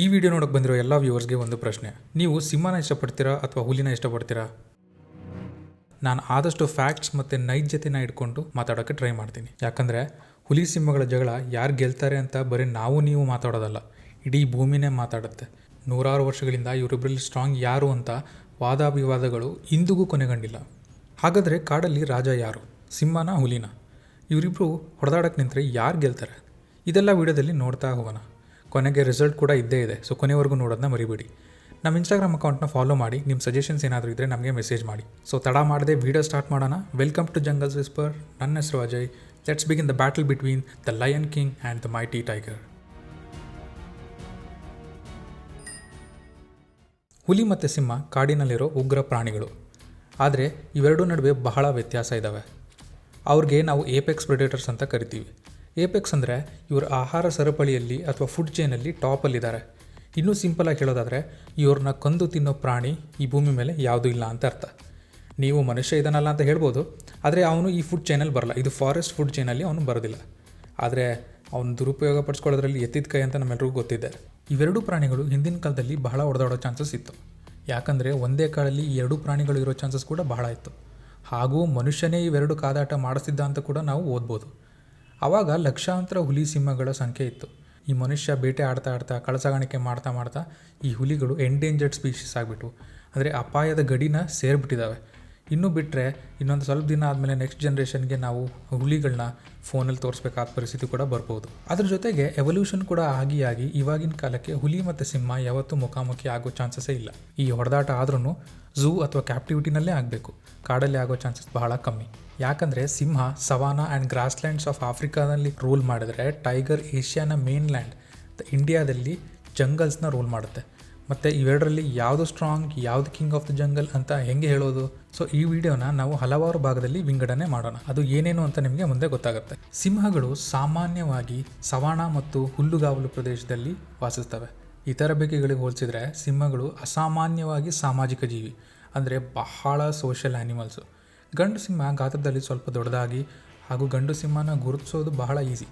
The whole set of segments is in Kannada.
ಈ ವಿಡಿಯೋ ನೋಡಕ್ಕೆ ಬಂದಿರೋ ಎಲ್ಲ ವ್ಯೂವರ್ಸ್ಗೆ ಒಂದು ಪ್ರಶ್ನೆ. ನೀವು ಸಿಂಹನ ಇಷ್ಟಪಡ್ತೀರಾ ಅಥವಾ ಹುಲಿನ ಇಷ್ಟಪಡ್ತೀರಾ? ನಾನು ಆದಷ್ಟು ಫ್ಯಾಕ್ಟ್ಸ್ ಮತ್ತು ನೈಜತೆನ ಇಟ್ಕೊಂಡು ಮಾತಾಡೋಕ್ಕೆ ಟ್ರೈ ಮಾಡ್ತೀನಿ. ಯಾಕಂದರೆ ಹುಲಿ ಸಿಂಹಗಳ ಜಗಳ ಯಾರು ಗೆಲ್ತಾರೆ ಅಂತ ಬರೀ ನಾವು ನೀವು ಮಾತಾಡೋದಲ್ಲ, ಇಡೀ ಭೂಮಿನೇ ಮಾತಾಡುತ್ತೆ. ನೂರಾರು ವರ್ಷಗಳಿಂದ ಇವರಿಬ್ಬರಲ್ಲಿ ಸ್ಟ್ರಾಂಗ್ ಯಾರು ಅಂತ ವಾದಾಭಿವಾದಗಳು ಇಂದಿಗೂ ಕೊನೆಗಂಡಿಲ್ಲ. ಹಾಗಾದರೆ ಕಾಡಲ್ಲಿ ರಾಜ ಯಾರು? ಸಿಂಹನ ಹುಲಿನ? ಇವರಿಬ್ಬರು ಹೊಡೆದಾಡಕ್ಕೆ ನಿಂತರೆ ಯಾರು ಗೆಲ್ತಾರೆ? ಇದೆಲ್ಲ ವಿಡಿಯೋದಲ್ಲಿ ನೋಡ್ತಾ ಹೋಗೋಣ. ಕೊನೆಗೆ ರಿಸಲ್ಟ್ ಕೂಡ ಇದ್ದೇ ಇದೆ. ಸೊ ಕೊನೆವರೆಗೂ ನೋಡೋದನ್ನ ಮರಿಬೇಡಿ. ನಮ್ಮ ಇನ್ಸ್ಟಾಗ್ರಾಮ್ ಅಕೌಂಟ್ನ ಫಾಲೋ ಮಾಡಿ ನಿಮ್ಮ ಸಜೆಷನ್ಸ್ ಏನಾದರೂ ಇದ್ದರೆ ನಮಗೆ ಮೆಸೇಜ್ ಮಾಡಿ. ಸೊ ತಡ ಮಾಡದೆ ವೀಡಿಯೋ ಸ್ಟಾರ್ಟ್ ಮಾಡೋಣ. ವೆಲ್ಕಮ್ ಟು ಜಂಗಲ್ಸ್ ವಿಸ್ಪರ್ ನನ್ನ ಹೆಸರು Ajay. Let's begin the battle between the lion king and the mighty tiger ಹುಲಿ ಮತ್ತು ಸಿಂಹ ಕಾಡಿನಲ್ಲಿರೋ ಉಗ್ರ ಪ್ರಾಣಿಗಳು. ಆದರೆ ಇವೆರಡೂ ನಡುವೆ ಬಹಳ ವ್ಯತ್ಯಾಸ ಇದ್ದಾವೆ ಅವ್ರಿಗೆ ನಾವು ಏಪೆಕ್ಸ್ ಪ್ರೆಡೇಟರ್ಸ್ ಅಂತ ಕರಿತೀವಿ. ಏಪೆಕ್ಸ್ ಅಂದರೆ ಇವ್ರ ಆಹಾರ ಸರಪಳಿಯಲ್ಲಿ ಅಥವಾ ಫುಡ್ ಚೈನಲ್ಲಿ ಟಾಪಲ್ಲಿದ್ದಾರೆ ಇನ್ನೂ ಸಿಂಪಲಾಗಿ ಹೇಳೋದಾದರೆ, ಇವ್ರನ್ನ ಕಂದು ತಿನ್ನೋ ಪ್ರಾಣಿ ಈ ಭೂಮಿ ಮೇಲೆ ಯಾವುದೂ ಇಲ್ಲ ಅಂತ ಅರ್ಥ. ನೀವು ಮನುಷ್ಯ ಇದನ್ನಲ್ಲ ಅಂತ ಹೇಳ್ಬೋದು, ಆದರೆ ಅವನು ಈ ಫುಡ್ ಚೈನಲ್ಲಿ ಬರಲ್ಲ. ಇದು ಫಾರೆಸ್ಟ್ ಫುಡ್ ಚೈನಲ್ಲಿ ಅವನು ಬರೋದಿಲ್ಲ. ಆದರೆ ಅವನು ದುರುಪಯೋಗ ಪಡಿಸ್ಕೊಳ್ಳೋದ್ರಲ್ಲಿ ಎತ್ತಿದ ಕೈ ಅಂತ ನಮ್ಮೆಲ್ಲರಿಗೂ ಗೊತ್ತಿದೆ. ಇವೆರಡೂ ಪ್ರಾಣಿಗಳು ಹಿಂದಿನ ಕಾಲದಲ್ಲಿ ಬಹಳ ಹೊಡೆದಾಡೋ ಚಾನ್ಸಸ್ ಇತ್ತು. ಯಾಕಂದರೆ ಒಂದೇ ಕಾಲದಲ್ಲಿ ಈ ಎರಡೂ ಪ್ರಾಣಿಗಳು ಇರೋ ಚಾನ್ಸಸ್ ಕೂಡ ಬಹಳ ಇತ್ತು. ಹಾಗೂ ಮನುಷ್ಯನೇ ಇವೆರಡು ಕಾದಾಟ ಮಾಡಿಸ್ತಿದ್ದ ಅಂತ ಕೂಡ ನಾವು ಓದ್ಬೋದು. ಆವಾಗ ಲಕ್ಷಾಂತರ ಹುಲಿ ಸಿಂಹಗಳ ಸಂಖ್ಯೆ ಇತ್ತು. ಈ ಮನುಷ್ಯ ಬೇಟೆ ಆಡ್ತಾ ಆಡ್ತಾ, ಕಳಸಾಗಾಣಿಕೆ ಮಾಡ್ತಾ ಮಾಡ್ತಾ ಈ ಹುಲಿಗಳು ಎಂಡೇಂಜರ್ಡ್ ಸ್ಪೀಷೀಸ್ ಆಗಿಬಿಟ್ಟು ಅಂದರೆ ಅಪಾಯದ ಗಡಿನ ಸೇರಿಬಿಟ್ಟಿದ್ದಾವೆ ಇನ್ನೂ ಬಿಟ್ಟರೆ ಇನ್ನೊಂದು ಸ್ವಲ್ಪ ದಿನ ಆದಮೇಲೆ ನೆಕ್ಸ್ಟ್ ಜನ್ರೇಷನ್ಗೆ ನಾವು ಹುಲಿಗಳನ್ನ ಫೋನಲ್ಲಿ ತೋರಿಸ್ಬೇಕಾದ ಪರಿಸ್ಥಿತಿ ಕೂಡ ಬರ್ಬೋದು. ಅದ್ರ ಜೊತೆಗೆ ಎವಲ್ಯೂಷನ್ ಕೂಡ ಆಗಿ ಆಗಿ ಇವಾಗಿನ ಕಾಲಕ್ಕೆ ಹುಲಿ ಮತ್ತು ಸಿಂಹ ಯಾವತ್ತೂ ಮುಖಾಮುಖಿ ಆಗೋ ಚಾನ್ಸಸ್ಸೇ ಇಲ್ಲ. ಈ ಹೊಡೆದಾಟ ಆದ್ರೂ ಝೂ ಅಥವಾ ಕ್ಯಾಪ್ಟಿವಿಟಿನಲ್ಲೇ ಆಗಬೇಕು. ಕಾಡಲ್ಲಿ ಆಗೋ ಚಾನ್ಸಸ್ ಬಹಳ ಕಮ್ಮಿ. ಯಾಕಂದರೆ ಸಿಂಹ, ಸವಾನಾ ಆ್ಯಂಡ್ ಗ್ರಾಸ್ಲ್ಯಾಂಡ್ಸ್ ಆಫ್ ಆಫ್ರಿಕಾದಲ್ಲಿ ರೂಲ್ ಮಾಡಿದ್ರೆ ಟೈಗರ್ ಏಷ್ಯಾನ ಮೇನ್ ಲ್ಯಾಂಡ್ ಇಂಡಿಯಾದಲ್ಲಿ ಜಂಗಲ್ಸ್ನ ರೂಲ್ ಮಾಡುತ್ತೆ. ಮತ್ತು ಇವೆರಡರಲ್ಲಿ ಯಾವುದು ಸ್ಟ್ರಾಂಗ್ ಯಾವುದು ಕಿಂಗ್ ಆಫ್ ದ ಜಂಗಲ್ ಅಂತ ಹೆಂಗೆ ಹೇಳೋದು? ಸೊ ಈ ವಿಡಿಯೋನ ನಾವು ಹಲವಾರು ಭಾಗದಲ್ಲಿ ವಿಂಗಡಣೆ ಮಾಡೋಣ. ಅದು ಏನೇನು ಅಂತ ನಿಮಗೆ ಮುಂದೆ ಗೊತ್ತಾಗುತ್ತೆ. ಸಿಂಹಗಳು ಸಾಮಾನ್ಯವಾಗಿ ಸವಾಣ ಮತ್ತು ಹುಲ್ಲುಗಾವಲು ಪ್ರದೇಶದಲ್ಲಿ ವಾಸಿಸ್ತವೆ. ಇತರ ಬೇಕೆಗಳಿಗೆ ಹೋಲಿಸಿದ್ರೆ ಸಿಂಹಗಳು ಅಸಾಮಾನ್ಯವಾಗಿ ಸಾಮಾಜಿಕ ಜೀವಿ, ಅಂದರೆ ಬಹಳ ಸೋಷಿಯಲ್ ಆ್ಯನಿಮಲ್ಸು ಗಂಡು ಸಿಂಹ ಗಾತ್ರದಲ್ಲಿ ಸ್ವಲ್ಪ ದೊಡ್ಡದಾಗಿ ಹಾಗೂ ಗಂಡು ಸಿಂಹನ ಗುರುತಿಸೋದು ಬಹಳ ಈಸಿ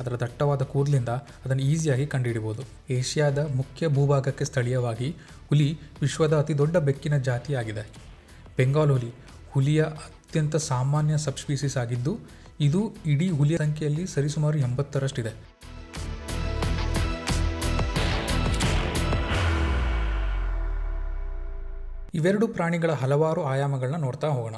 ಅದರ ದಟ್ಟವಾದ ಕೂದಲಿಂದ ಅದನ್ನು ಈಸಿಯಾಗಿ ಕಂಡುಹಿಡಿಬೋದು. ಏಷ್ಯಾದ ಮುಖ್ಯ ಭೂಭಾಗಕ್ಕೆ ಸ್ಥಳೀಯವಾಗಿ ಹುಲಿ ವಿಶ್ವದ ಅತಿ ದೊಡ್ಡ ಬೆಕ್ಕಿನ ಜಾತಿಯಾಗಿದೆ. ಬೆಂಗಾಲ್ ಹುಲಿ, ಹುಲಿಯ ಅತ್ಯಂತ ಸಾಮಾನ್ಯ ಸಬ್ಸ್ಪೀಸೀಸ್ ಆಗಿದ್ದು, ಇದು ಇಡೀ ಹುಲಿಯ ಸಂಖ್ಯೆಯಲ್ಲಿ ಸರಿಸುಮಾರು ಎಂಬತ್ತರಷ್ಟಿದೆ. ಇವೆರಡು ಪ್ರಾಣಿಗಳ ಹಲವಾರು ಆಯಾಮಗಳನ್ನ ನೋಡ್ತಾ ಹೋಗೋಣ.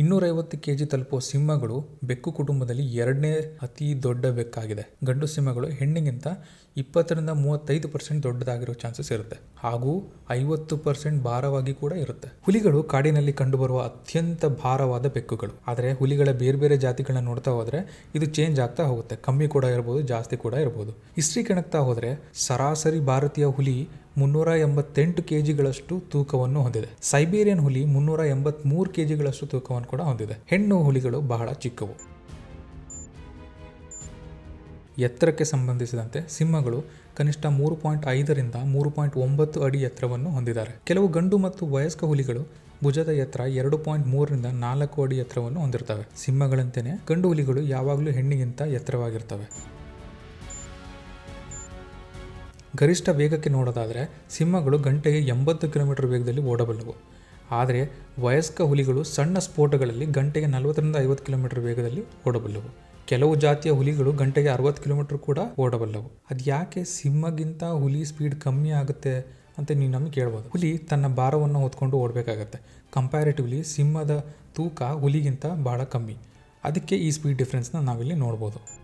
ಇನ್ನೂರೈವತ್ತು ಕೆ ಜಿ ತಲುಪುವ ಸಿಂಹಗಳು ಬೆಕ್ಕು ಕುಟುಂಬದಲ್ಲಿ ಎರಡನೇ ಅತಿ ದೊಡ್ಡ ಬೆಕ್ಕಾಗಿದೆ. ಗಂಡು ಸಿಂಹಗಳು ಹೆಣ್ಣಿಗಿಂತ ಇಪ್ಪತ್ತರಿಂದ ಮೂವತ್ತೈದು ಪರ್ಸೆಂಟ್ ದೊಡ್ಡದಾಗಿರೋ ಚಾನ್ಸಸ್ ಇರುತ್ತೆ. ಹಾಗೂ ಐವತ್ತು ಪರ್ಸೆಂಟ್ ಭಾರವಾಗಿ ಕೂಡ ಇರುತ್ತೆ. ಹುಲಿಗಳು ಕಾಡಿನಲ್ಲಿ ಕಂಡುಬರುವ ಅತ್ಯಂತ ಭಾರವಾದ ಬೆಕ್ಕುಗಳು. ಆದರೆ ಹುಲಿಗಳ ಬೇರೆ ಬೇರೆ ಜಾತಿಗಳನ್ನ ನೋಡ್ತಾ ಹೋದ್ರೆ ಇದು ಚೇಂಜ್ ಆಗ್ತಾ ಹೋಗುತ್ತೆ. ಕಮ್ಮಿ ಕೂಡ ಇರ್ಬೋದು, ಜಾಸ್ತಿ ಕೂಡ ಇರ್ಬೋದು. ಹಿಸ್ಟ್ರಿ ಕೆಣಕ್ತಾ ಹೋದ್ರೆ ಸರಾಸರಿ ಭಾರತೀಯ ಹುಲಿ ಮುನ್ನೂರ ಎಂಬತ್ತೆಂಟು ಕೆಜಿಗಳಷ್ಟು ತೂಕವನ್ನು ಹೊಂದಿದೆ. ಸೈಬೀರಿಯನ್ ಹುಲಿ ಮುನ್ನೂರ ಎಂಬತ್ಮೂರು ಕೆ ಜಿಗಳಷ್ಟು ತೂಕವನ್ನು ಕೂಡ ಹೊಂದಿದೆ. ಹೆಣ್ಣು ಹುಲಿಗಳು ಬಹಳ ಚಿಕ್ಕವು. ಎತ್ತರಕ್ಕೆ ಸಂಬಂಧಿಸಿದಂತೆ ಸಿಂಹಗಳು ಕನಿಷ್ಠ ಮೂರು ಪಾಯಿಂಟ್ ಐದರಿಂದ ಮೂರು ಪಾಯಿಂಟ್ ಒಂಬತ್ತು ಅಡಿ ಎತ್ತರವನ್ನು ಹೊಂದಿದ್ದಾರೆ. ಕೆಲವು ಗಂಡು ಮತ್ತು ವಯಸ್ಕ ಹುಲಿಗಳು ಭುಜದ ಎತ್ತರ ಎರಡು ಪಾಯಿಂಟ್ ಮೂರರಿಂದ ನಾಲ್ಕು ಅಡಿ ಎತ್ತರವನ್ನು ಹೊಂದಿರ್ತವೆ ಸಿಂಹಗಳಂತೆಯೇ ಗಂಡು ಹುಲಿಗಳು ಯಾವಾಗಲೂ ಹೆಣ್ಣಿಗಿಂತ ಎತ್ತರವಾಗಿರ್ತವೆ ಗರಿಷ್ಠ ವೇಗಕ್ಕೆ ನೋಡೋದಾದರೆ ಸಿಂಹಗಳು ಗಂಟೆಗೆ ಎಂಬತ್ತು ಕಿಲೋಮೀಟರ್ ವೇಗದಲ್ಲಿ ಓಡಬಲ್ಲವು. ಆದರೆ ವಯಸ್ಕ ಹುಲಿಗಳು ಸಣ್ಣ ಸ್ಫೋಟಗಳಲ್ಲಿ ಗಂಟೆಗೆ ನಲವತ್ತರಿಂದ ಐವತ್ತು ಕಿಲೋಮೀಟರ್ ವೇಗದಲ್ಲಿ ಓಡಬಲ್ಲವು. ಕೆಲವು ಜಾತಿಯ ಹುಲಿಗಳು ಗಂಟೆಗೆ ಅರವತ್ತು ಕಿಲೋಮೀಟರ್ ಕೂಡ ಓಡಬಲ್ಲವು. ಅದು ಯಾಕೆ ಸಿಂಹಗಿಂತ ಹುಲಿ ಸ್ಪೀಡ್ ಕಮ್ಮಿ ಆಗುತ್ತೆ ಅಂತ ನೀವು ನಮಗೆ ಕೇಳ್ಬೋದು ಹುಲಿ ತನ್ನ ಭಾರವನ್ನು ಹೊತ್ಕೊಂಡು ಓಡಬೇಕಾಗತ್ತೆ. ಕಂಪ್ಯಾರಿಟಿವ್ಲಿ ಸಿಂಹದ ತೂಕ ಹುಲಿಗಿಂತ ಬಹಳ ಕಮ್ಮಿ. ಅದಕ್ಕೆ ಈ ಸ್ಪೀಡ್ ಡಿಫ್ರೆನ್ಸ್ನ ನಾವಿಲ್ಲಿ ನೋಡ್ಬೋದು.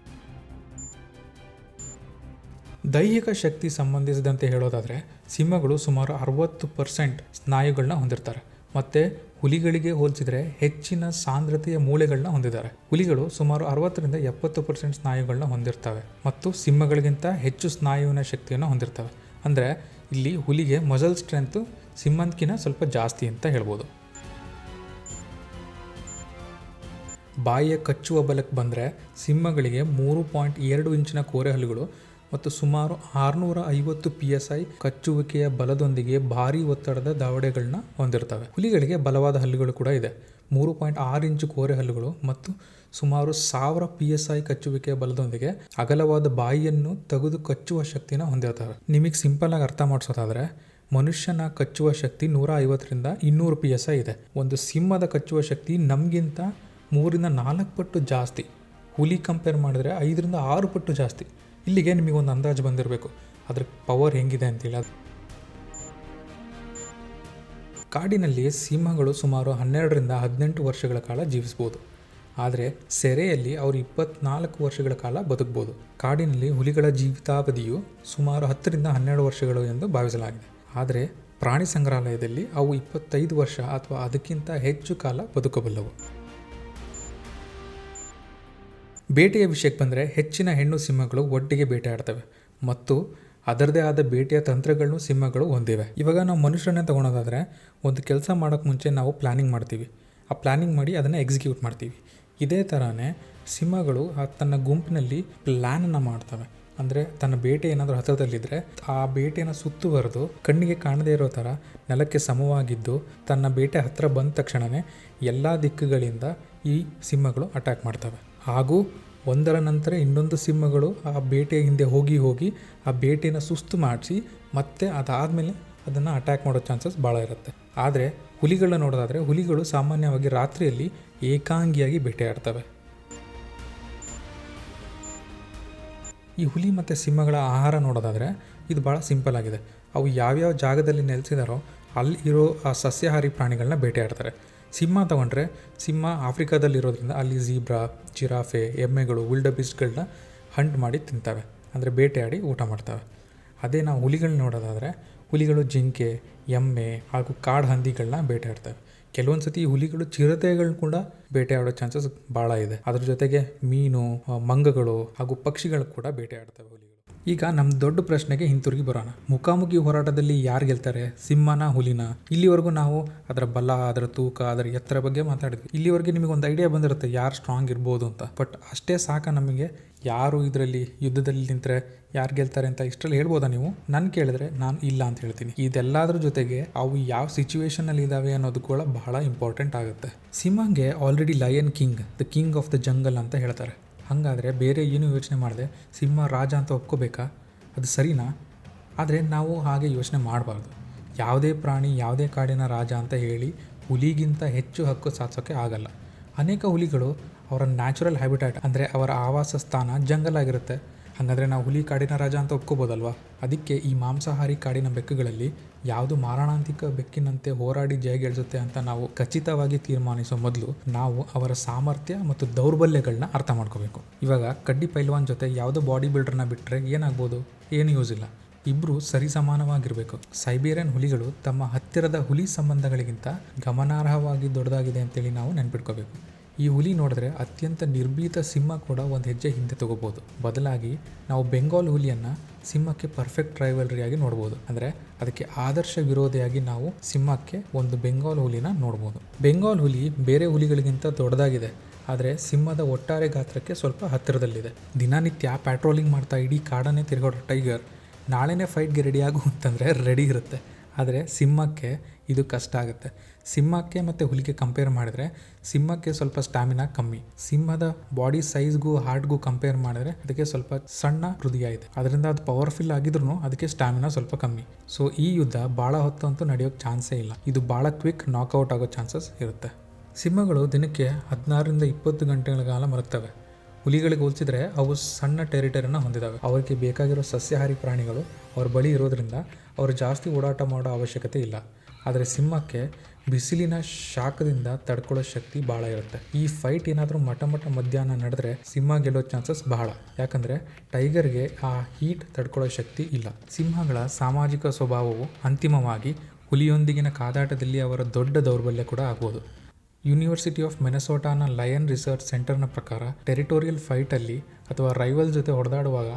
ದೈಹಿಕ ಶಕ್ತಿ ಸಂಬಂಧಿಸಿದಂತೆ ಹೇಳೋದಾದರೆ, ಸಿಂಹಗಳು ಸುಮಾರು ಅರವತ್ತು ಪರ್ಸೆಂಟ್ ಸ್ನಾಯುಗಳನ್ನ ಹೊಂದಿರ್ತಾರೆ. ಮತ್ತು ಹುಲಿಗಳಿಗೆ ಹೋಲಿಸಿದರೆ ಹೆಚ್ಚಿನ ಸಾಂದ್ರತೆಯ ಮೂಳೆಗಳನ್ನ ಹೊಂದಿದ್ದಾರೆ. ಹುಲಿಗಳು ಸುಮಾರು ಅರವತ್ತರಿಂದ ಎಪ್ಪತ್ತು ಪರ್ಸೆಂಟ್ ಸ್ನಾಯುಗಳನ್ನ ಹೊಂದಿರ್ತವೆ ಮತ್ತು ಸಿಂಹಗಳಿಗಿಂತ ಹೆಚ್ಚು ಸ್ನಾಯುವಿನ ಶಕ್ತಿಯನ್ನು ಹೊಂದಿರ್ತವೆ. ಅಂದರೆ ಇಲ್ಲಿ ಹುಲಿಗೆ ಮಜಲ್ ಸ್ಟ್ರೆಂತು ಸಿಂಹಕ್ಕಿನ ಸ್ವಲ್ಪ ಜಾಸ್ತಿ ಅಂತ ಹೇಳ್ಬೋದು. ಬಾಯಿಯ ಕಚ್ಚುವ ಬಲಕ್ಕೆ ಬಂದರೆ ಸಿಂಹಗಳಿಗೆ ಮೂರು ಪಾಯಿಂಟ್ ಎರಡು ಇಂಚಿನ ಕೋರೆಹಲ್ಲುಗಳು ಮತ್ತು ಸುಮಾರು ಆರುನೂರ ಐವತ್ತು ಪಿ ಎಸ್ ಐ ಕಚ್ಚುವಿಕೆಯ ಬಲದೊಂದಿಗೆ ಭಾರಿ ಒತ್ತಡದ ದಾವಡೆಗಳನ್ನ ಹೊಂದಿರ್ತವೆ. ಹುಲಿಗಳಿಗೆ ಬಲವಾದ ಹಲ್ಲುಗಳು ಕೂಡ ಇದೆ. ಮೂರು ಪಾಯಿಂಟ್ ಆರು ಇಂಚು ಕೋರೆ ಹಲ್ಲುಗಳು ಮತ್ತು ಸುಮಾರು ಸಾವಿರ ಪಿ ಎಸ್ ಐ ಕಚ್ಚುವಿಕೆಯ ಬಲದೊಂದಿಗೆ ಅಗಲವಾದ ಬಾಯಿಯನ್ನು ತೆಗೆದು ಕಚ್ಚುವ ಶಕ್ತಿನ ಹೊಂದಿರ್ತವೆ. ನಿಮಗೆ ಸಿಂಪಲ್ ಆಗಿ ಅರ್ಥ ಮಾಡಿಸೋದಾದ್ರೆ, ಮನುಷ್ಯನ ಕಚ್ಚುವ ಶಕ್ತಿ ನೂರ ಐವತ್ತರಿಂದ ಇನ್ನೂರು ಪಿ ಎಸ್ ಐ ಇದೆ. ಒಂದು ಸಿಂಹದ ಕಚ್ಚುವ ಶಕ್ತಿ ನಮಗಿಂತ ಮೂರಿಂದ ನಾಲ್ಕು ಪಟ್ಟು ಜಾಸ್ತಿ. ಹುಲಿ ಕಂಪೇರ್ ಮಾಡಿದ್ರೆ ಐದರಿಂದ ಆರು ಪಟ್ಟು ಜಾಸ್ತಿ. ಇಲ್ಲಿಗೆ ನಿಮಗೆ ಒಂದು ಅಂದಾಜು ಬಂದಿರಬೇಕು. ಅದ್ರ ಪವರ್ ಹೆಂಗಿದೆ ಅಂತೇಳಿ ಅದು ಕಾಡಿನಲ್ಲಿ ಸಿಂಹಗಳು ಸುಮಾರು ಹನ್ನೆರಡರಿಂದ ಹದಿನೆಂಟು ವರ್ಷಗಳ ಕಾಲ ಜೀವಿಸ್ಬೋದು ಆದರೆ ಸೆರೆಯಲ್ಲಿ ಅವರು ಇಪ್ಪತ್ನಾಲ್ಕು ವರ್ಷಗಳ ಕಾಲ ಬದುಕ್ಬೋದು ಕಾಡಿನಲ್ಲಿ ಹುಲಿಗಳ ಜೀವಿತಾವಧಿಯು ಸುಮಾರು ಹತ್ತರಿಂದ ಹನ್ನೆರಡು ವರ್ಷಗಳು ಎಂದು ಭಾವಿಸಲಾಗಿದೆ. ಆದರೆ ಪ್ರಾಣಿ ಸಂಗ್ರಹಾಲಯದಲ್ಲಿ ಅವು ಇಪ್ಪತ್ತೈದು ವರ್ಷ ಅಥವಾ ಅದಕ್ಕಿಂತ ಹೆಚ್ಚು ಕಾಲ ಬದುಕಬಲ್ಲವು. ಬೇಟೆಯ ವಿಷಯಕ್ಕೆ ಬಂದರೆ ಹೆಚ್ಚಿನ ಹೆಣ್ಣು ಸಿಂಹಗಳು ಒಟ್ಟಿಗೆ ಬೇಟೆಯಾಡ್ತವೆ ಮತ್ತು ಅದರದೇ ಆದ ಬೇಟೆಯ ತಂತ್ರಗಳನ್ನು ಸಿಂಹಗಳು ಹೊಂದಿವೆ. ಇವಾಗ ನಾವು ಮನುಷ್ಯರನ್ನೇ ತೊಗೊಳೋದಾದರೆ ಒಂದು ಕೆಲಸ ಮಾಡೋಕ್ಕೆ ಮುಂಚೆ ನಾವು ಪ್ಲ್ಯಾನಿಂಗ್ ಮಾಡ್ತೀವಿ. ಆ ಪ್ಲ್ಯಾನಿಂಗ್ ಮಾಡಿ ಅದನ್ನು ಎಕ್ಸಿಕ್ಯೂಟ್ ಮಾಡ್ತೀವಿ. ಇದೇ ಥರನೇ ಸಿಂಹಗಳು ತನ್ನ ಗುಂಪಿನಲ್ಲಿ ಪ್ಲ್ಯಾನನ್ನು ಮಾಡ್ತವೆ. ಅಂದರೆ ತನ್ನ ಬೇಟೆ ಏನಾದರೂ ಹತ್ತಿರದಲ್ಲಿದ್ದರೆ ಆ ಬೇಟೆಯನ್ನು ಸುತ್ತುವರೆದು ಕಣ್ಣಿಗೆ ಕಾಣದೇ ಇರೋ ಥರ ನೆಲಕ್ಕೆ ಸಮವಾಗಿದ್ದು ತನ್ನ ಬೇಟೆ ಹತ್ತಿರ ಬಂದ ತಕ್ಷಣವೇ ಎಲ್ಲ ದಿಕ್ಕುಗಳಿಂದ ಈ ಸಿಂಹಗಳು ಅಟ್ಯಾಕ್ ಮಾಡ್ತವೆ. ಹಾಗೂ ಒಂದರ ನಂತರ ಇನ್ನೊಂದು ಸಿಂಹಗಳು ಆ ಬೇಟೆಯ ಹಿಂದೆ ಹೋಗಿ ಹೋಗಿ ಆ ಬೇಟೆಯನ್ನು ಸುಸ್ತು ಮಾಡಿಸಿ ಮತ್ತೆ ಅದಾದಮೇಲೆ ಅದನ್ನು ಅಟ್ಯಾಕ್ ಮಾಡೋ ಚಾನ್ಸಸ್ ಭಾಳ ಇರುತ್ತೆ. ಆದರೆ ಹುಲಿಗಳನ್ನ ನೋಡೋದಾದರೆ ಹುಲಿಗಳು ಸಾಮಾನ್ಯವಾಗಿ ರಾತ್ರಿಯಲ್ಲಿ ಏಕಾಂಗಿಯಾಗಿ ಬೇಟೆಯಾಡ್ತವೆ ಈ ಹುಲಿ ಮತ್ತು ಸಿಂಹಗಳ ಆಹಾರ ನೋಡೋದಾದರೆ ಇದು ಭಾಳ ಸಿಂಪಲ್ ಆಗಿದೆ. ಅವು ಯಾವ್ಯಾವ ಜಾಗದಲ್ಲಿ ನೆಲೆಸಿದಾರೋ ಅಲ್ಲಿ ಇರೋ ಆ ಸಸ್ಯಾಹಾರಿ ಪ್ರಾಣಿಗಳನ್ನ ಬೇಟೆಯಾಡ್ತಾರೆ ಸಿಂಹ ತಗೊಂಡ್ರೆ ಸಿಂಹ ಆಫ್ರಿಕಾದಲ್ಲಿರೋದ್ರಿಂದ ಅಲ್ಲಿ ಝೀಬ್ರಾ, ಜಿರಾಫೆ, ಎಮ್ಮೆಗಳು ವಿಲ್ಡಬೀಸ್ಗಳನ್ನ ಹಂಟ್ ಮಾಡಿ ತಿಂತವೆ. ಅಂದರೆ ಬೇಟೆಯಾಡಿ ಊಟ ಮಾಡ್ತವೆ. ಅದೇ ನಾವು ಹುಲಿಗಳನ್ನ ನೋಡೋದಾದರೆ ಹುಲಿಗಳು ಜಿಂಕೆ, ಎಮ್ಮೆ ಹಾಗೂ ಕಾಡು ಹಂದಿಗಳನ್ನ ಬೇಟೆಯಾಡ್ತವೆ. ಕೆಲವೊಂದು ಸತಿ ಹುಲಿಗಳು ಚಿರತೆಗಳನ್ನ ಕೂಡ ಬೇಟೆಯಾಡೋ ಚಾನ್ಸಸ್ ಭಾಳ ಇದೆ. ಅದ್ರ ಜೊತೆಗೆ ಮೀನು ಮಂಗಗಳು ಹಾಗೂ ಪಕ್ಷಿಗಳು ಕೂಡ ಬೇಟೆಯಾಡ್ತವೆ ಹುಲಿಗಳು. ಈಗ ನಮ್ಮ ದೊಡ್ಡ ಪ್ರಶ್ನೆಗೆ ಹಿಂತಿರುಗಿ ಬರೋಣ. ಮುಖಾಮುಖಿ ಹೋರಾಟದಲ್ಲಿ ಯಾರು ಗೆಲ್ತಾರೆ? ಸಿಂಹನ, ಹುಲಿನ? ಇಲ್ಲಿವರೆಗೂ ನಾವು ಅದರ ಬಲ, ಅದರ ತೂಕ, ಅದರ ಎತ್ತರ ಬಗ್ಗೆ ಮಾತಾಡಿದ್ವಿ. ಇಲ್ಲಿವರೆಗೆ ನಿಮಗೆ ಒಂದು ಐಡಿಯಾ ಬಂದಿರುತ್ತೆ ಯಾರು ಸ್ಟ್ರಾಂಗ್ ಇರ್ಬೋದು ಅಂತ. ಬಟ್ ಅಷ್ಟೇ ಸಾಕ ನಮಗೆ ಯಾರು ಇದರಲ್ಲಿ, ಯುದ್ಧದಲ್ಲಿ ನಿಂತರೆ ಯಾರು ಗೆಲ್ತಾರೆ ಅಂತ ಇಷ್ಟರಲ್ಲಿ ಹೇಳ್ಬೋದಾ ನೀವು? ನಾನು ಕೇಳಿದ್ರೆ ನಾನು ಇಲ್ಲ ಅಂತ ಹೇಳ್ತೀನಿ. ಇದೆಲ್ಲದರ ಜೊತೆಗೆ ಅವು ಯಾವ ಸಿಚುವೇಶನಲ್ಲಿ ಇದ್ದಾವೆ ಅನ್ನೋದು ಕೂಡ ಬಹಳ ಇಂಪಾರ್ಟೆಂಟ್ ಆಗುತ್ತೆ. ಸಿಂಹಂಗೆ already lion king the king of the jungle ಅಂತ ಹೇಳ್ತಾರೆ. ಹಾಗಾದರೆ ಬೇರೆ ಏನು ಯೋಚನೆ ಮಾಡಿದೆ ಸಿಂಹ ರಾಜ ಅಂತ ಒಪ್ಕೋಬೇಕಾ? ಅದು ಸರಿನಾ? ಆದರೆ ನಾವು ಹಾಗೆ ಯೋಚನೆ ಮಾಡಬಾರ್ದು. ಯಾವುದೇ ಪ್ರಾಣಿ, ಯಾವುದೇ ಕಾಡಿನ ರಾಜ ಅಂತ ಹೇಳಿ ಹುಲಿಗಿಂತ ಹೆಚ್ಚು ಹಕ್ಕು ಸಾಧಿಸೋಕ್ಕೆ ಆಗಲ್ಲ. ಅನೇಕ ಹುಲಿಗಳು ಅವರ ನ್ಯಾಚುರಲ್ ಹ್ಯಾಬಿಟ್ಯಾಟ್ ಅಂದರೆ ಅವರ ಆವಾಸ ಸ್ಥಾನ ಜಂಗಲ್ ಆಗಿರುತ್ತೆ. ಹಾಗಾದರೆ ನಾವು ಹುಲಿ ಕಾಡಿನ ರಾಜ ಅಂತ ಒಪ್ಕೋಬೋದಲ್ವಾ? ಅದಕ್ಕೆ ಈ ಮಾಂಸಾಹಾರಿ ಕಾಡಿನ ಬೆಕ್ಕುಗಳಲ್ಲಿ ಯಾವುದು ಮಾರಣಾಂತಿಕ ಬೆಕ್ಕಿನಂತೆ ಹೋರಾಡಿ ಜಯ ಗೆಲ್ಲಿಸುತ್ತೆ ಅಂತ ನಾವು ಖಚಿತವಾಗಿ ತೀರ್ಮಾನಿಸೋ ಮೊದಲು ನಾವು ಅವರ ಸಾಮರ್ಥ್ಯ ಮತ್ತು ದೌರ್ಬಲ್ಯಗಳನ್ನ ಅರ್ಥ ಮಾಡ್ಕೋಬೇಕು. ಇವಾಗ ಕಡ್ಡಿ ಪೈಲ್ವಾನ್ ಜೊತೆ ಯಾವುದೋ ಬಾಡಿ ಬಿಲ್ಡರ್ನ ಬಿಟ್ಟರೆ ಏನಾಗ್ಬೋದು? ಏನು ಯೂಸ್ ಇಲ್ಲ. ಇಬ್ಬರು ಸರಿಸಮಾನವಾಗಿರಬೇಕು ಸೈಬೇರಿಯನ್ ಹುಲಿಗಳು ತಮ್ಮ ಹತ್ತಿರದ ಹುಲಿ ಸಂಬಂಧಗಳಿಗಿಂತ ಗಮನಾರ್ಹವಾಗಿ ದೊಡ್ಡದಾಗಿದೆ ಅಂತೇಳಿ ನಾವು ನೆನ್ಪಿಟ್ಕೋಬೇಕು. ಈ ಹುಲಿ ನೋಡಿದ್ರೆ ಅತ್ಯಂತ ನಿರ್ಭೀತ ಸಿಂಹ ಕೂಡ ಒಂದು ಹೆಜ್ಜೆ ಹಿಂದೆ ತಗೋಬೋದು. ಬದಲಾಗಿ ನಾವು ಬೆಂಗಾಲ್ ಹುಲಿಯನ್ನು ಸಿಂಹಕ್ಕೆ ಪರ್ಫೆಕ್ಟ್ ಟ್ರೈವಲ್ರಿಯಾಗಿ ನೋಡ್ಬೋದು. ಅಂದರೆ ಅದಕ್ಕೆ ಆದರ್ಶ ವಿರೋಧಿಯಾಗಿ ನಾವು ಸಿಂಹಕ್ಕೆ ಒಂದು ಬೆಂಗಾಲ್ ಹುಲಿನ ನೋಡ್ಬೋದು. ಬೆಂಗಾಲ್ ಹುಲಿ ಬೇರೆ ಹುಲಿಗಳಿಗಿಂತ ದೊಡ್ಡದಾಗಿದೆ. ಆದರೆ ಸಿಂಹದ ಒಟ್ಟಾರೆ ಗಾತ್ರಕ್ಕೆ ಸ್ವಲ್ಪ ಹತ್ತಿರದಲ್ಲಿದೆ. ದಿನನಿತ್ಯ ಪ್ಯಾಟ್ರೋಲಿಂಗ್ ಮಾಡ್ತಾ ಇಡೀ ಕಾಡನ್ನೇ ತಿರುಗಾಡೋ ಟೈಗರ್ ನಾಳೆನೇ ಫೈಟ್ಗೆ ರೆಡಿ ಆಗು ಅಂತಂದರೆ ರೆಡಿ ಇರುತ್ತೆ. ಆದರೆ ಸಿಂಹಕ್ಕೆ ಇದು ಕಷ್ಟ ಆಗುತ್ತೆ. ಸಿಂಹಕ್ಕೆ ಮತ್ತು ಹುಲಿಗೆ ಕಂಪೇರ್ ಮಾಡಿದ್ರೆ ಸಿಂಹಕ್ಕೆ ಸ್ವಲ್ಪ ಸ್ಟ್ಯಾಮಿನಾ ಕಮ್ಮಿ. ಸಿಂಹದ ಬಾಡಿ ಸೈಜ್ಗೂ ಹಾರ್ಟ್ಗೂ ಕಂಪೇರ್ ಮಾಡಿದ್ರೆ ಅದಕ್ಕೆ ಸ್ವಲ್ಪ ಸಣ್ಣ ಹೃದಯ ಇದೆ. ಅದರಿಂದ ಅದು ಪವರ್ಫುಲ್ ಆಗಿದ್ರು ಅದಕ್ಕೆ ಸ್ಟ್ಯಾಮಿನಾ ಸ್ವಲ್ಪ ಕಮ್ಮಿ. ಸೊ ಈ ಯುದ್ಧ ಭಾಳ ಹೊತ್ತು ಅಂತೂ ನಡೆಯೋಕ್ಕೆ ಚಾನ್ಸೇ ಇಲ್ಲ. ಇದು ಭಾಳ ಕ್ವಿಕ್ ನಾಕ್ಔಟ್ ಆಗೋ ಚಾನ್ಸಸ್ ಇರುತ್ತೆ. ಸಿಂಹಗಳು ದಿನಕ್ಕೆ ಹದಿನಾರರಿಂದ ಇಪ್ಪತ್ತು ಗಂಟೆಗಳ ಕಾಲ ಮಲಗ್ತವೆ ಹುಲಿಗಳಿಗೆ ಹೋಲಿಸಿದ್ರೆ ಅವು ಸಣ್ಣ ಟೆರಿಟರಿನ ಹೊಂದಿದ್ದಾವೆ ಅವರಿಗೆ ಬೇಕಾಗಿರೋ ಸಸ್ಯಾಹಾರಿ ಪ್ರಾಣಿಗಳು ಅವ್ರ ಬಳಿ ಇರೋದ್ರಿಂದ ಅವರು ಜಾಸ್ತಿ ಓಡಾಟ ಮಾಡೋ ಅವಶ್ಯಕತೆ ಇಲ್ಲ. ಆದರೆ ಸಿಂಹಕ್ಕೆ ಬಿಸಿಲಿನ ಶಾಖದಿಂದ ತಡ್ಕೊಳ್ಳೋ ಶಕ್ತಿ ಭಾಳ ಇರುತ್ತೆ. ಈ ಫೈಟ್ ಏನಾದರೂ ಮಠ ಮಠ ಮಧ್ಯಾಹ್ನ ನಡೆದ್ರೆ ಸಿಂಹ ಗೆಲ್ಲೋ ಚಾನ್ಸಸ್ ಬಹಳ ಯಾಕಂದರೆ ಟೈಗರ್ಗೆ ಆ ಹೀಟ್ ತಡ್ಕೊಳ್ಳೋ ಶಕ್ತಿ ಇಲ್ಲ. ಸಿಂಹಗಳ ಸಾಮಾಜಿಕ ಸ್ವಭಾವವು ಅಂತಿಮವಾಗಿ ಹುಲಿಯೊಂದಿಗಿನ ಕಾದಾಟದಲ್ಲಿ ಅವರ ದೊಡ್ಡ ದೌರ್ಬಲ್ಯ ಕೂಡ ಆಗ್ಬೋದು. ಯೂನಿವರ್ಸಿಟಿ ಆಫ್ ಮೆನಸೋಟಾನ ಲಯನ್ ರಿಸರ್ಚ್ ಸೆಂಟರ್ನ ಪ್ರಕಾರ ಟೆರಿಟೋರಿಯಲ್ ಫೈಟಲ್ಲಿ ಅಥವಾ ರೈವಲ್ ಜೊತೆ ಹೊಡೆದಾಡುವಾಗ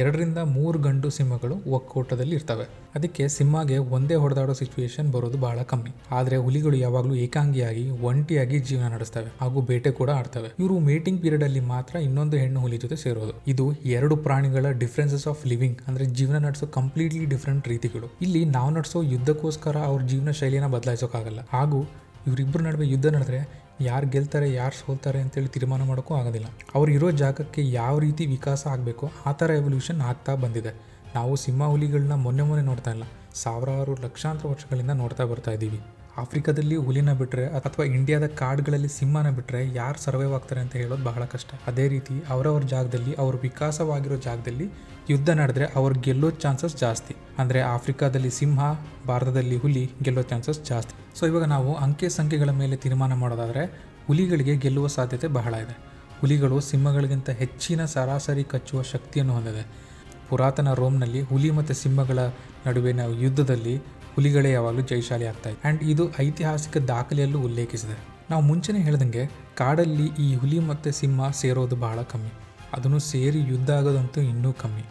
ಎರಡರಿಂದ ಮೂರು ಗಂಡು ಸಿಂಹಗಳು ಒಕ್ಕೂಟದಲ್ಲಿ ಇರ್ತವೆ. ಅದಕ್ಕೆ ಸಿಂಹಗೆ ಒಂದೇ ಹೊಡೆದಾಡೋ ಸಿಚುವೇಶನ್ ಬರೋದು ಬಹಳ ಕಮ್ಮಿ. ಆದರೆ ಹುಲಿಗಳು ಯಾವಾಗಲೂ ಏಕಾಂಗಿಯಾಗಿ, ಒಂಟಿಯಾಗಿ ಜೀವನ ನಡೆಸ್ತವೆ ಹಾಗೂ ಬೇಟೆ ಕೂಡ ಆಡ್ತವೆ. ಇವರು ಮೀಟಿಂಗ್ ಪೀರಿಯಡ್ ಅಲ್ಲಿ ಮಾತ್ರ ಇನ್ನೊಂದು ಹೆಣ್ಣು ಹುಲಿ ಜೊತೆ ಸೇರೋದು. ಇದು ಎರಡು ಪ್ರಾಣಿಗಳ ಡಿಫ್ರೆನ್ಸಸ್ ಆಫ್ ಲಿವಿಂಗ್ ಅಂದ್ರೆ ಜೀವನ ನಡೆಸೋ ಕಂಪ್ಲೀಟ್ಲಿ ಡಿಫ್ರೆಂಟ್ ರೀತಿಗಳು. ಇಲ್ಲಿ ನಾವು ನಡೆಸೋ ಯುದ್ಧಕ್ಕೋಸ್ಕರ ಅವ್ರ ಜೀವನ ಶೈಲಿನ ಬದಲಾಯಿಸೋಕ್ಕಾಗಲ್ಲ ಹಾಗೂ ಇವರಿಬ್ಬರ ನಡುವೆ ಯುದ್ಧ ನಡೆದ್ರೆ ಯಾರು ಗೆಲ್ತಾರೆ, ಯಾರು ಸೋಲ್ತಾರೆ ಅಂತೇಳಿ ತೀರ್ಮಾನ ಮಾಡೋಕ್ಕೂ ಆಗೋದಿಲ್ಲ. ಅವ್ರು ಇರೋ ಜಾಗಕ್ಕೆ ಯಾವ ರೀತಿ ವಿಕಾಸ ಆಗಬೇಕು ಆ ಥರ ಎವಲ್ಯೂಷನ್ ಆಗ್ತಾ ಬಂದಿದೆ. ನಾವು ಸಿಂಹ ಹುಲಿಗಳನ್ನ ಮೊನ್ನೆ ಮೊನ್ನೆ ನೋಡ್ತಾ ಇಲ್ಲ, ಸಾವಿರಾರು ಲಕ್ಷಾಂತರ ವರ್ಷಗಳಿಂದ ನೋಡ್ತಾ ಬರ್ತಾ ಇದ್ದೀವಿ. ಆಫ್ರಿಕಾದಲ್ಲಿ ಹುಲಿನ ಬಿಟ್ಟರೆ ಅಥವಾ ಇಂಡಿಯಾದ ಕಾಡುಗಳಲ್ಲಿ ಸಿಂಹನ ಬಿಟ್ಟರೆ ಯಾರು ಸರ್ವೈವ್ ಆಗ್ತಾರೆ ಅಂತ ಹೇಳೋದು ಬಹಳ ಕಷ್ಟ. ಅದೇ ರೀತಿ ಅವರವ್ರ ಜಾಗದಲ್ಲಿ, ಅವ್ರ ವಿಕಾಸವಾಗಿರೋ ಜಾಗದಲ್ಲಿ ಯುದ್ಧ ನಡೆದ್ರೆ ಅವ್ರು ಗೆಲ್ಲೋ ಚಾನ್ಸಸ್ ಜಾಸ್ತಿ. ಅಂದರೆ ಆಫ್ರಿಕಾದಲ್ಲಿ ಸಿಂಹ, ಭಾರತದಲ್ಲಿ ಹುಲಿ ಗೆಲ್ಲೋ ಚಾನ್ಸಸ್ ಜಾಸ್ತಿ. ಸೊ ಇವಾಗ ನಾವು ಅಂಕೆ ಸಂಖ್ಯೆಗಳ ಮೇಲೆ ತೀರ್ಮಾನ ಮಾಡೋದಾದರೆ ಹುಲಿಗಳಿಗೆ ಗೆಲ್ಲುವ ಸಾಧ್ಯತೆ ಬಹಳ ಇದೆ. ಹುಲಿಗಳು ಸಿಂಹಗಳಿಗಿಂತ ಹೆಚ್ಚಿನ ಸರಾಸರಿ ಕಚ್ಚುವ ಶಕ್ತಿಯನ್ನು ಹೊಂದಿದೆ. ಪುರಾತನ ರೋಮ್ನಲ್ಲಿ ಹುಲಿ ಮತ್ತು ಸಿಂಹಗಳ ನಡುವಿನ ಯುದ್ಧದಲ್ಲಿ ಹುಲಿಗಳೇ ಯಾವಾಗಲೂ ಜಯಶಾಲಿ ಆಗ್ತಾ ಇದೆ. ಆ್ಯಂಡ್ ಇದು ಐತಿಹಾಸಿಕ ದಾಖಲೆಯಲ್ಲೂ ಉಲ್ಲೇಖಿಸಿದೆ. ನಾವು ಮುಂಚೆನೇ ಹೇಳ್ದಂಗೆ ಕಾಡಲ್ಲಿ ಈ ಹುಲಿ ಮತ್ತು ಸಿಂಹ ಸೇರೋದು ಬಹಳ ಕಮ್ಮಿ. ಅದನ್ನು ಸೇರಿ ಯುದ್ಧ ಆಗೋದಂತೂ ಇನ್ನೂ ಕಮ್ಮಿ.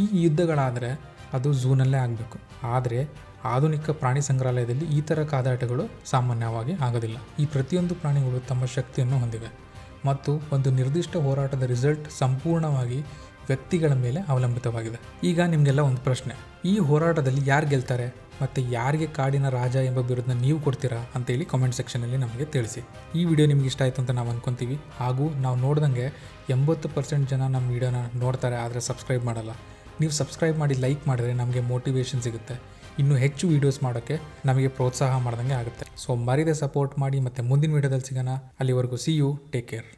ಈ ಯುದ್ಧಗಳಾದರೆ ಅದು ಝೂನಲ್ಲೇ ಆಗಬೇಕು. ಆದರೆ ಆಧುನಿಕ ಪ್ರಾಣಿ ಸಂಗ್ರಹಾಲಯದಲ್ಲಿ ಈ ಥರ ಕಾದಾಟಗಳು ಸಾಮಾನ್ಯವಾಗಿ ಆಗೋದಿಲ್ಲ. ಈ ಪ್ರತಿಯೊಂದು ಪ್ರಾಣಿಗಳು ತಮ್ಮ ಶಕ್ತಿಯನ್ನು ಹೊಂದಿವೆ. ಮತ್ತು ಒಂದು ನಿರ್ದಿಷ್ಟ ಹೋರಾಟದ ರಿಸಲ್ಟ್ ಸಂಪೂರ್ಣವಾಗಿ ವ್ಯಕ್ತಿಗಳ ಮೇಲೆ ಅವಲಂಬಿತವಾಗಿದೆ. ಈಗ ನಿಮಗೆಲ್ಲ ಒಂದು ಪ್ರಶ್ನೆ. ಈ ಹೋರಾಟದಲ್ಲಿ ಯಾರು ಗೆಲ್ತಾರೆ ಮತ್ತು ಯಾರಿಗೆ ಕಾಡಿನ ರಾಜ ಎಂಬ ಬಿರುದನ್ನ ನೀವು ಕೊಡ್ತೀರಾ ಅಂತ ಹೇಳಿ ಕಾಮೆಂಟ್ ಸೆಕ್ಷನಲ್ಲಿ ನಮಗೆ ತಿಳಿಸಿ. ಈ ವಿಡಿಯೋ ನಿಮ್ಗೆ ಇಷ್ಟ ಆಯಿತು ಅಂತ ನಾವು ಅಂದ್ಕೊತೀವಿ ಹಾಗೂ ನಾವು ನೋಡ್ದಂಗೆ ಎಂಬತ್ತು ಪರ್ಸೆಂಟ್ ಜನ ನಮ್ಮ ವಿಡಿಯೋನ ನೋಡ್ತಾರೆ, ಆದರೆ ಸಬ್ಸ್ಕ್ರೈಬ್ ಮಾಡಲ್ಲ. ನೀವು ಸಬ್ಸ್ಕ್ರೈಬ್ ಮಾಡಿ ಲೈಕ್ ಮಾಡಿದ್ರೆ ನಮಗೆ ಮೋಟಿವೇಶನ್ ಸಿಗುತ್ತೆ. ಇನ್ನೂ ಹೆಚ್ಚು ವೀಡಿಯೋಸ್ ಮಾಡೋಕ್ಕೆ ನಮಗೆ ಪ್ರೋತ್ಸಾಹ ಮಾಡ್ದಂಗೆ ಆಗುತ್ತೆ. ಸೊ ಮರಿದೆ ಸಪೋರ್ಟ್ ಮಾಡಿ ಮತ್ತು ಮುಂದಿನ ವೀಡಿಯೋದಲ್ಲಿ ಸಿಗೋಣ. ಅಲ್ಲಿವರೆಗೂ ಸಿ ಯು ಟೇಕ್ ಕೇರ್